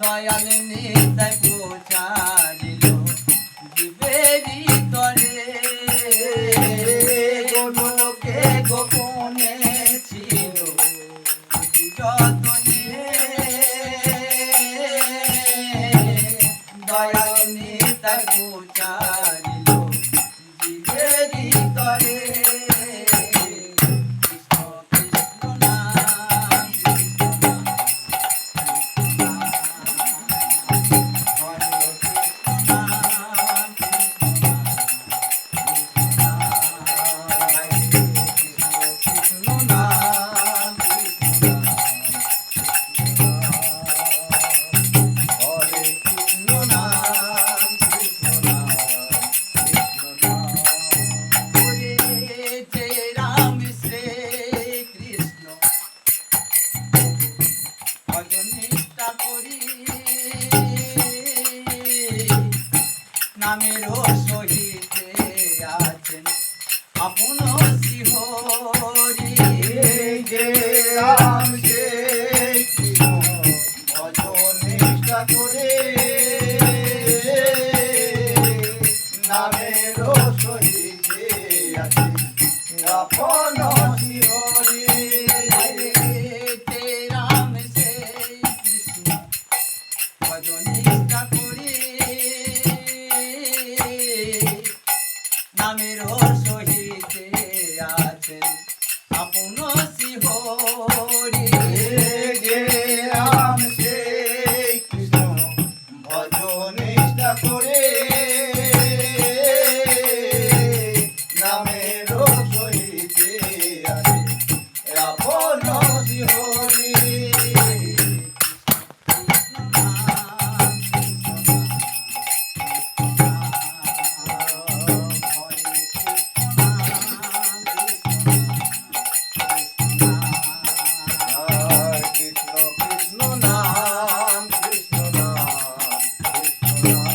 দয়াল নিতাই পৌঁছারিল জীবেরি তরে গোলকে গোপনে ছিল যতনে দয়াল নিতাই পৌঁছারিল নামের সহিতে আছেন। আপন শ্রীহরি যে রাম যে ভজনিষ্ঠা করে নামের সহিতে আছে আপন Thank you.